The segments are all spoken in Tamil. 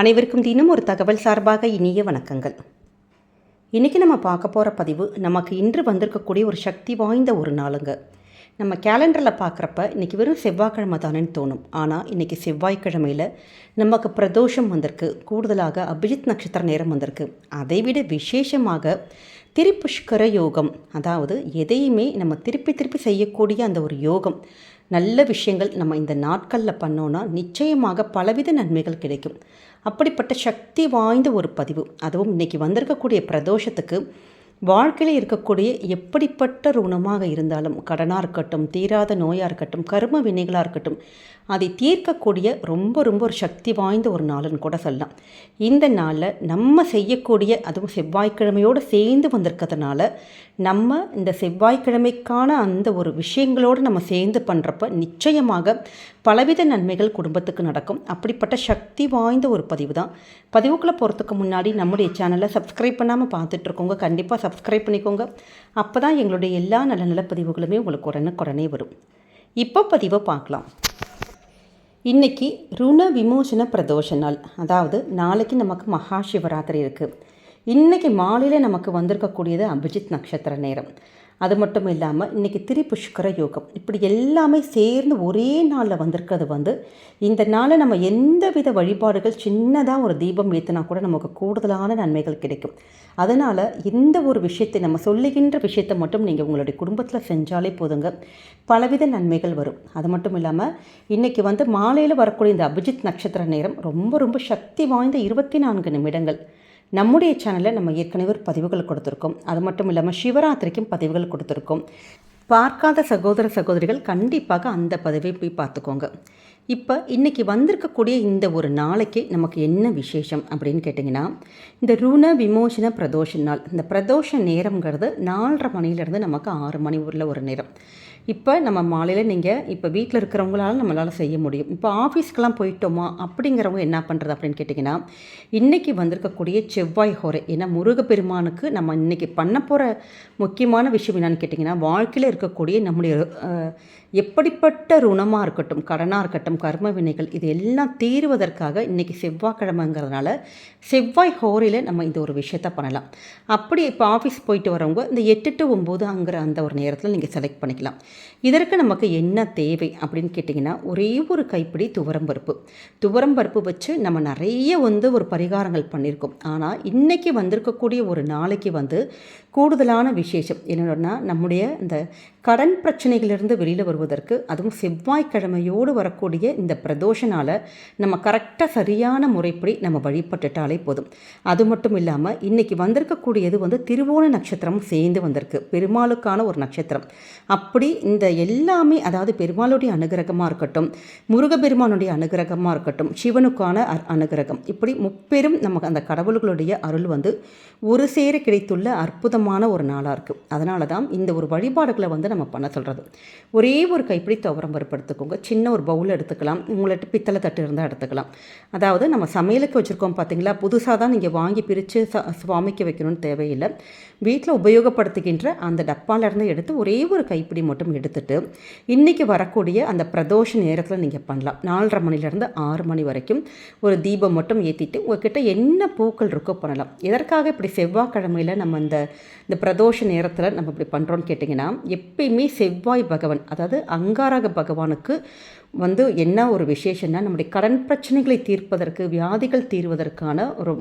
அனைவருக்கும் தினம் ஒரு தகவல் சார்பாக இனிய வணக்கங்கள். இன்றைக்கி நம்ம பார்க்க போகிற பதிவு நமக்கு இன்று வந்திருக்கக்கூடிய ஒரு சக்தி வாய்ந்த ஒரு நாளுங்க. நம்ம கேலண்டரில் பார்க்குறப்ப இன்றைக்கி வெறும் செவ்வாய்க்கிழமை தானேன்னு தோணும். ஆனால் இன்றைக்கி செவ்வாய்க்கிழமையில் நமக்கு பிரதோஷம் வந்திருக்கு. கூடுதலாக அபிஜித் நட்சத்திர நேரம் வந்திருக்கு. அதைவிட விசேஷமாக திருப்புஷ்கர யோகம் அதாவது எதையுமே நம்ம திருப்பி திருப்பி செய்யக்கூடிய அந்த ஒரு யோகம் நல்ல விஷயங்கள் நம்ம இந்த நாட்களில் பண்ணோன்னா நிச்சயமாக பலவித நன்மைகள் கிடைக்கும். அப்படிப்பட்ட சக்தி வாய்ந்த ஒரு பதிவு. அதுவும் இன்றைக்கி வந்திருக்கக்கூடிய பிரதோஷத்துக்கு வாழ்க்கையில் இருக்கக்கூடிய எப்படிப்பட்ட ருணமாக இருந்தாலும் கடனாக இருக்கட்டும் தீராத நோயாக இருக்கட்டும் கரும வினைகளாக இருக்கட்டும் அதை தீர்க்கக்கூடிய ரொம்ப ரொம்ப ஒரு சக்தி வாய்ந்த ஒரு நாளுன்னு கூட சொல்லலாம். இந்த நாளில் நம்ம செய்யக்கூடிய அதுவும் செவ்வாய்க்கிழமையோடு சேர்ந்து வந்திருக்கிறதுனால நம்ம இந்த செவ்வாய்க்கிழமைக்கான அந்த ஒரு விஷயங்களோடு நம்ம சேர்ந்து பண்ணுறப்ப நிச்சயமாக பலவித நன்மைகள் குடும்பத்துக்கு நடக்கும். அப்படிப்பட்ட சக்தி வாய்ந்த ஒரு பதிவு தான். பதிவுக்குள்ளே போகிறதுக்கு முன்னாடி நம்முடைய சேனலை சப்ஸ்கிரைப் பண்ணாமல் பார்த்துட்ருக்கோங்க. கண்டிப்பாக சப்ஸ்கிரைப் பண்ணிக்கோங்க. அப்போ தான் எங்களுடைய எல்லா நல்ல நல்ல பதிவுகளுமே உங்களுக்கு உடனுக்குடனே வரும். இப்போ பதிவை பார்க்கலாம். இன்றைக்கி ருண விமோசன பிரதோஷ நாள். அதாவது நாளைக்கு நமக்கு மகா சிவராத்திரி இருக்குது இன்றைக்கி மாலையில் நமக்கு வந்திருக்கக்கூடியது அபிஜித் நட்சத்திர நேரம். அது மட்டும் இல்லாமல் இன்றைக்கி திரிபுஷ்கர யோகம். இப்படி எல்லாமே சேர்ந்து ஒரே நாளில் வந்திருக்கிறது வந்து இந்த நாளில் நம்ம எந்த வித வழிபாடுகள் சின்னதாக ஒரு தீபம் ஏற்றினா கூட நமக்கு கூடுதலான நன்மைகள் கிடைக்கும். அதனால் இந்த ஒரு விஷயத்தை நம்ம சொல்லுகின்ற விஷயத்தை மட்டும் நீங்கள் உங்களுடைய குடும்பத்தில் செஞ்சாலே போதுங்க. பலவித நன்மைகள் வரும். அது மட்டும் இல்லாமல் இன்றைக்கி வந்து மாலையில் வரக்கூடிய இந்த அபிஜித் நட்சத்திர நேரம் ரொம்ப ரொம்ப சக்தி வாய்ந்த இருபத்தி நான்கு நிமிடங்கள். நம்முடைய சேனலில் நம்ம ஏற்கனவே ஒரு பதிவுகள் கொடுத்துருக்கோம். அது மட்டும் இல்லாமல் சிவராத்திரிக்கும் பதிவுகள் கொடுத்துருக்கோம். பார்க்காத சகோதர சகோதரிகள் கண்டிப்பாக அந்த பதிவை போய் பார்த்துக்கோங்க. இப்போ இன்றைக்கி வந்திருக்கக்கூடிய இந்த ஒரு நாளைக்கு நமக்கு என்ன விசேஷம் அப்படின்னு கேட்டிங்கன்னா இந்த ருண விமோசன பிரதோஷ நாள். இந்த பிரதோஷ நேரங்கிறது நாலரை மணிலேருந்து நமக்கு ஆறு மணி ஊரில் ஒரு நேரம். இப்போ நம்ம மாலையில் நீங்கள் இப்போ வீட்டில் இருக்கிறவங்களால நம்மளால் செய்ய முடியும். இப்போ ஆஃபீஸ்க்கெலாம் போயிட்டோமா? அப்படிங்கிறவங்க என்ன பண்ணுறது அப்படின்னு கேட்டிங்கன்னா இன்றைக்கி வந்திருக்கக்கூடிய செவ்வாய் ஹோரை ஏன்னா முருகப்பெருமானுக்கு நம்ம இன்றைக்கி பண்ண போகிற முக்கியமான விஷயம் என்னென்னு கேட்டிங்கன்னா வாழ்க்கையில் இருக்கக்கூடிய நம்முடைய எப்படிப்பட்ட ருணமாக இருக்கட்டும் கடனாக இருக்கட்டும் கர்ம வினைகள் இது எல்லாம் தீருவதற்காக இன்றைக்கி செவ்வாய்க்கிழமைங்கிறதுனால செவ்வாய் ஹோரையில் நம்ம இந்த ஒரு விஷயத்த பண்ணலாம். அப்படி இப்போ ஆஃபீஸ் போயிட்டு வரவங்க இந்த எட்டு டு ஒம்பது அங்கிற அந்த ஒரு நேரத்தில் நீங்கள் செலக்ட் பண்ணிக்கலாம். இதற்கு நமக்கு என்ன தேவை அப்படின்னு கேட்டிங்கன்னா ஒரே ஒரு கைப்பிடி துவரம் பருப்பு. துவரம் பருப்பு வச்சு நம்ம நிறைய வந்து ஒரு பரிகாரங்கள் பண்ணியிருக்கோம் ஆனால் இன்றைக்கி வந்திருக்கக்கூடிய ஒரு நாளைக்கு வந்து கூடுதலான விசேஷம். என்னென்னா நம்முடைய இந்த கடன் பிரச்சனைகளிலிருந்து வெளியில் வருவதற்கு அதுவும் செவ்வாய்க்கிழமையோடு வரக்கூடிய இந்த பிரதோஷனால் நம்ம கரெக்டாக சரியான முறைப்படி நம்ம வழிபட்டுட்டாலே போதும். அது மட்டும் இல்லாமல் இன்றைக்கி வந்திருக்கக்கூடியது வந்து திருவோண நட்சத்திரம் சேர்ந்து வந்திருக்கு. பெருமாளுக்கான ஒரு நட்சத்திரம். அப்படி இந்த எல்லாமே அதாவது பெருமாளுடைய அனுகிரகமாக இருக்கட்டும் முருகப்பெருமானுடைய அனுகிரகமாக இருக்கட்டும் சிவனுக்கான அனுகிரகம். இப்படி முப்பெரும் நமக்கு அந்த கடவுள்களுடைய அருள் வந்து ஒரு சேர கிடைத்துள்ள அற்புதமான ஒரு நாளாக இருக்குது அதனால தான் இந்த ஒரு வழிபாடுகளை வந்து நம்ம பண்ண சொல்கிறது ஒரே ஒரு கைப்பிடி துவரம் பருப்பு எடுத்துக்கோங்க சின்ன ஒரு பவுல் எடுத்துக்கலாம். உங்கள்கிட்ட பித்தளை தட்டு இருந்தால் எடுத்துக்கலாம். அதாவது நம்ம சமையலுக்கு வச்சுருக்கோம் பார்த்தீங்களா புதுசாக தான் நீங்கள் வாங்கி பிரித்து சுவாமிக்கு வைக்கணும்னு தேவையில்லை. வீட்டில் உபயோகப்படுத்துகின்ற அந்த டப்பாலேருந்து எடுத்து ஒரே ஒரு கைப்பிடி மட்டும் எடுத்துட்டு இன்றைக்கி வரக்கூடிய அந்த பிரதோஷ நேரத்தில் நீங்கள் பண்ணலாம். நாலரை மணிலேருந்து ஆறு மணி வரைக்கும் ஒரு தீபம் மட்டும் ஏற்றிட்டு உங்ககிட்ட என்ன பூக்கள் இருக்கோ பண்ணலாம். எதற்காக இப்படி செவ்வாய்க்கிழமையில் நம்ம இந்த இந்த பிரதோஷ நேரத்தில் நம்ம இப்படி பண்ணுறோன்னு கேட்டிங்கன்னா எப்பயுமே செவ்வாய் பகவான் அதாவது அங்காரக பகவானுக்கு வந்து என்ன ஒரு விசேஷம்னா நம்முடைய கடன் பிரச்சனைகளை தீர்ப்பதற்கு வியாதிகள் தீர்வதற்கான ஒரு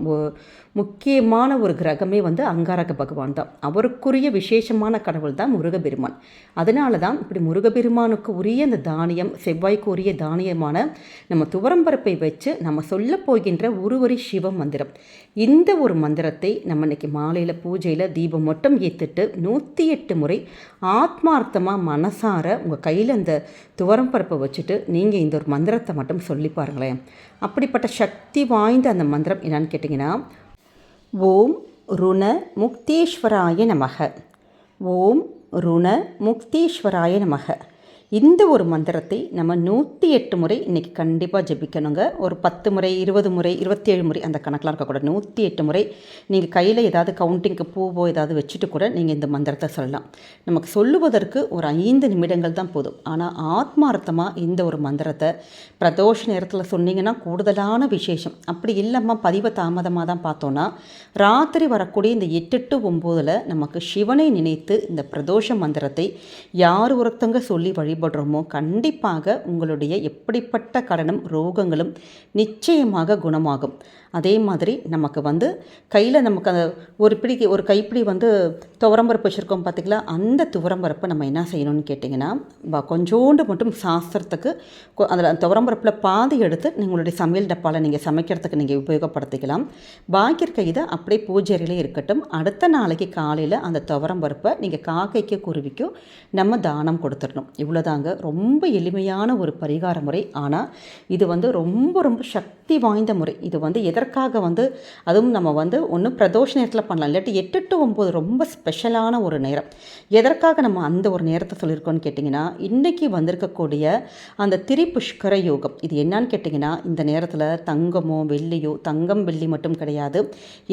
முக்கியமான ஒரு கிரகமே வந்து அங்காரக பகவான் தான். அவருக்குரிய விசேஷமான கடவுள் தான் முருகபெருமான். அதனால தான் இப்படி முருகபெருமானுக்கு உரிய அந்த தானியம் செவ்வாய்க்கு உரிய தானியமான நம்ம துவரம்பரப்பை வச்சு நம்ம சொல்ல போகின்ற ஒருவரி சிவ மந்திரம். இந்த ஒரு மந்திரத்தை நம்ம இன்னைக்கு மாலையில் பூஜையில் தீபம் மட்டும் ஏற்றுட்டு நூற்றி எட்டு முறை ஆத்மார்த்தமாக மனசார உங்கள் கையில் அந்த துவரம் பருப்பை வச்சுட்டு நீங்கள் இந்த ஒரு மந்திரத்தை மட்டும் சொல்லி பாருங்களேன். அப்படிப்பட்ட சக்தி வாய்ந்த அந்த மந்திரம் என்னன்னு கேட்டிங்கன்னா ஓம் ருண முக்தேஸ்வராய நமக. ஓம் ருண முக்தேஸ்வராய நமக. இந்த ஒரு மந்திரத்தை நம்ம நூற்றி எட்டு முறை இன்றைக்கி கண்டிப்பாக ஜெபிக்கணுங்க. ஒரு பத்து முறை இருபது முறை இருபத்தேழு முறை அந்த கணக்கெலாம் இருக்கக்கூடாது நூற்றி எட்டு முறை நீங்கள் கையில் ஏதாவது கவுண்டிங்க்கு பூவோ ஏதாவது வச்சுட்டு கூட நீங்கள் இந்த மந்திரத்தை சொல்லலாம். நமக்கு சொல்லுவதற்கு ஒரு ஐந்து நிமிடங்கள் தான் போதும். ஆனால் ஆத்மார்த்தமாக இந்த ஒரு மந்திரத்தை பிரதோஷ நேரத்தில் சொன்னீங்கன்னா கூடுதலான விசேஷம். அப்படி இல்லாமல் பதிவை தாமதமாக தான் பார்த்தோன்னா ராத்திரி வரக்கூடிய இந்த எட்டு டு ஒம்போதில் நமக்கு சிவனை நினைத்து இந்த பிரதோஷ மந்திரத்தை யார் ஒருத்தங்க சொல்லி வழி வழிபடுறோமோ கண்டிப்பாக உங்களுடைய எப்படிப்பட்ட கடனும் ரோகங்களும் நிச்சயமாக குணமாகும். அதே மாதிரி நமக்கு வந்து கையில் நமக்கு அந்த ஒரு பிடிக்கு ஒரு கைப்பிடி வந்து துவரம்பருப்பு வச்சுருக்கோம் பார்த்திங்களா அந்த துவரம்பருப்பை நம்ம என்ன செய்யணும்னு கேட்டிங்கன்னா கொஞ்சோண்டு மட்டும் சாஸ்திரத்துக்கு அதில் துவரம்பருப்பில் பாதி எடுத்து உங்களுடைய சமையல் டப்பாவில் நீங்கள் சமைக்கிறதுக்கு நீங்கள் உபயோகப்படுத்திக்கலாம். பாக்கி இருக்க இதை அப்படியே பூஜையிலே இருக்கட்டும். அடுத்த நாளைக்கு காலையில் அந்த துவரம்பருப்பை நீங்கள் காக்கைக்கு குருவிக்கும் நம்ம தானம் கொடுத்துடணும். தாங்க ரொம்ப எளிமையான ஒரு பரிகார முறை. ஆனால் இது வந்து ரொம்ப ரொம்ப சக்தி வாய்ந்த முறை. இது வந்து எதற்காக வந்து அதுவும் நம்ம வந்து ஒன்று பிரதோஷ நேரத்தில் பண்ணலாம். இல்லாட்டி எட்டு டு ஒம்பது ரொம்ப ஸ்பெஷலான ஒரு நேரம். எதற்காக நம்ம அந்த ஒரு நேரத்தை சொல்லியிருக்கோன்னு கேட்டிங்கன்னா இன்றைக்கி வந்திருக்கக்கூடிய அந்த திரிபுஷ்கர யோகம். இது என்னன்னு கேட்டிங்கன்னா இந்த நேரத்தில் தங்கமோ வெள்ளியோ தங்கம் வெள்ளி மட்டும் கிடையாது.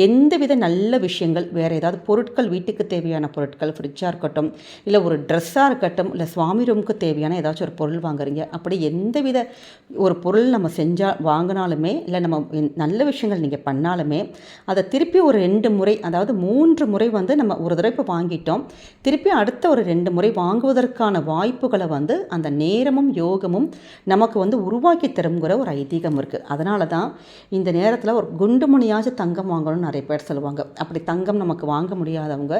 எந்தவித நல்ல விஷயங்கள் வேறு ஏதாவது பொருட்கள் வீட்டுக்கு தேவையான பொருட்கள் ஃப்ரிட்ஜாக இருக்கட்டும் இல்லை ஒரு ட்ரெஸ்ஸாக இருக்கட்டும் இல்லை சுவாமி ரூமுக்கு தேவையான ஏதாச்சும் ஒரு பொருள் வாங்குறீங்க. அப்படி எந்த வித ஒரு பொருள் நம்ம செஞ்சால் வாங்கினாலுமே இல்லை நம்ம நல்ல விஷயங்கள் நீங்கள் பண்ணாலுமே அதை திருப்பி ஒரு ரெண்டு முறை அதாவது மூன்று முறை வந்து நம்ம ஒரு தடவை இப்போ வாங்கிட்டோம். திருப்பி அடுத்த ஒரு ரெண்டு முறை வாங்குவதற்கான வாய்ப்புகளை வந்து அந்த நேரமும் யோகமும் நமக்கு வந்து உருவாக்கி தருங்கிற ஒரு ஐதீகம் இருக்குது அதனால தான் இந்த நேரத்தில் ஒரு குண்டுமணியாச்சும் தங்கம் வாங்கணும்னு நிறைய பேர் சொல்லுவாங்க. அப்படி தங்கம் நமக்கு வாங்க முடியாதவங்க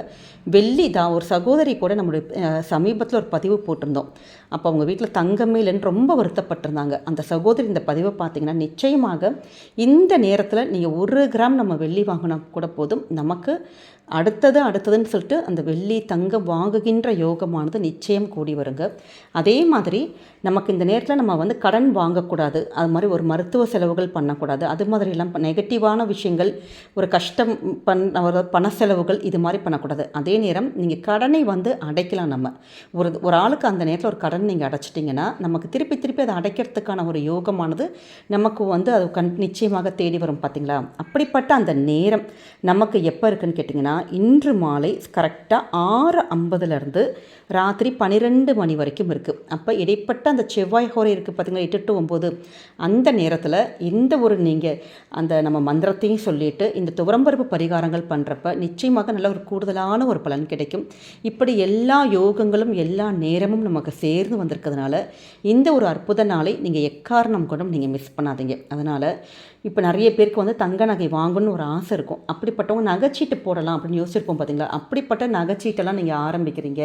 வெள்ளி தான் ஒரு சகோதரி கூட நம்மளுடைய சமீபத்தில் ஒரு பதிவு போட்டிருந்தோம். அப்போ அவங்க வீட்டில் தங்கமே இல்லைன்னு ரொம்ப வருத்தப்பட்டிருந்தாங்க. அந்த சகோதரி இந்த பதிவை பார்த்தீங்கன்னா நிச்சயமாக இந்த நேரத்தில் நீங்கள் ஒரு கிராம் நம்ம வெள்ளி வாங்கினா கூட போதும். நமக்கு அடுத்தது அடுத்ததுன்னு சொல்லிட்டு அந்த வெள்ளி தங்கம் வாங்குகின்ற யோகமானது நிச்சயம் கூடி வருங்க. அதே மாதிரி நமக்கு இந்த நேரத்தில் நம்ம வந்து கடன் வாங்கக்கூடாது. அது மாதிரி ஒரு மருத்துவ செலவுகள் பண்ணக்கூடாது. அது மாதிரிலாம் நெகட்டிவான விஷயங்கள் ஒரு கஷ்டம் பண் பண செலவுகள் இது மாதிரி பண்ணக்கூடாது. அதே நேரம் நீங்கள் கடனை வந்து அடைக்கலாம் நம்ம. ஒரு ஒரு ஆளுக்கு அந்த நேரத்தில் ஒரு கடன் நீங்கள் அடைச்சிட்டிங்கன்னா நமக்கு திருப்பி திருப்பி அதை அடைக்கிறதுக்கான ஒரு யோகமானது நமக்கு வந்து அது கண் நிச்சயமாக தேடி வரும் பார்த்தீங்களா அப்படிப்பட்ட அந்த நேரம் நமக்கு எப்போ இருக்குன்னு கேட்டிங்கன்னா இன்று மாலை கரெக்டாக ஆறு ஐம்பதுலேருந்து ராத்திரி பன்னிரெண்டு மணி வரைக்கும் இருக்குது அப்போ இடைப்பட்ட அந்த செவ்வாய் ஹோரை இருக்குது பார்த்திங்களா எட்டு டு ஒம்பது அந்த நேரத்தில் இந்த ஒரு நீங்கள் அந்த நம்ம மந்திரத்தையும் சொல்லிவிட்டு இந்த துவரம்பருப்பு பரிகாரங்கள் பண்ணுறப்ப நிச்சயமாக நல்ல ஒரு கூடுதலான ஒரு பலன் கிடைக்கும். இப்படி எல்லா யோகங்களும் எல்லா நேரமும் நமக்கு சேர்ந்து வந்திருக்கிறதுனால இந்த ஒரு அற்புத நாளை நீங்கள் எக்காரணம் கூட நீங்கள் மிஸ் பண்ணாதீங்க. அதனால் இப்போ நிறைய பேருக்கு வந்து தங்க நகை வாங்கணும்னு ஒரு ஆசை இருக்கும். அப்படிப்பட்டவங்க நகைச்சீட்டு போடலாம் அப்படின்னு யோசிச்சிருப்போம் பார்த்தீங்களா அப்படிப்பட்ட நகைச்சீட்டெல்லாம் நீங்கள் ஆரம்பிக்கிறீங்க.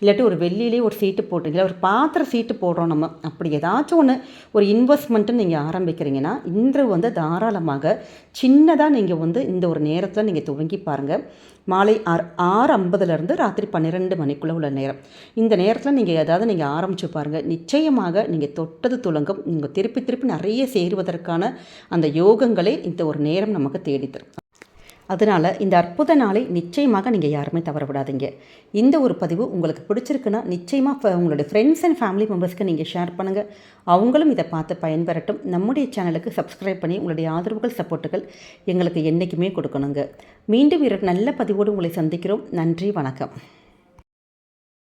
இல்லாட்டி ஒரு வெள்ளியிலே ஒரு சீட்டு போடுறீங்களா? ஒரு பாத்திர சீட்டு போடுறோம் நம்ம. அப்படி ஏதாச்சும் ஒன்று ஒரு இன்வெஸ்ட்மெண்ட்டு நீங்கள் ஆரம்பிக்கிறீங்கன்னா இன்று வந்து தாராளமாக சின்னதாக நீங்கள் வந்து இந்த ஒரு நேரத்தில் நீங்கள் துவங்கி பாருங்கள் மாலை ஆறு ஆறு ஐம்பதுலேருந்து ராத்திரி பன்னிரெண்டு மணிக்குள்ளே உள்ள நேரம். இந்த நேரத்தில் நீங்கள் ஏதாவது நீங்கள் ஆரம்பித்து பாருங்கள் நிச்சயமாக நீங்கள் தொட்டது துளங்கும் நீங்கள் திருப்பி திருப்பி நிறைய சேருவதற்கான அந்த யோகங்களே இந்த ஒரு நேரம் நமக்கு தேடித்தரும் அதனால் இந்த அற்புத நாளை நிச்சயமாக நீங்கள் யாருமே தவற விடாதீங்க இந்த ஒரு பதிவு உங்களுக்கு பிடிச்சிருக்குன்னா நிச்சயமாக உங்களுடைய ஃப்ரெண்ட்ஸ் அண்ட் ஃபேமிலி மெம்பர்ஸ்க்கு நீங்கள் ஷேர் பண்ணுங்கள் அவங்களும் இதை பார்த்து பயன்பெறட்டும். நம்முடைய சேனலுக்கு சப்ஸ்கிரைப் பண்ணி உங்களுடைய ஆதரவுகள் சப்போர்ட்டுகள் எங்களுக்கு என்றைக்குமே கொடுக்கணுங்க. மீண்டும் இரு நல்ல பதிவோடு உங்களை சந்திக்கிறோம். நன்றி வணக்கம்.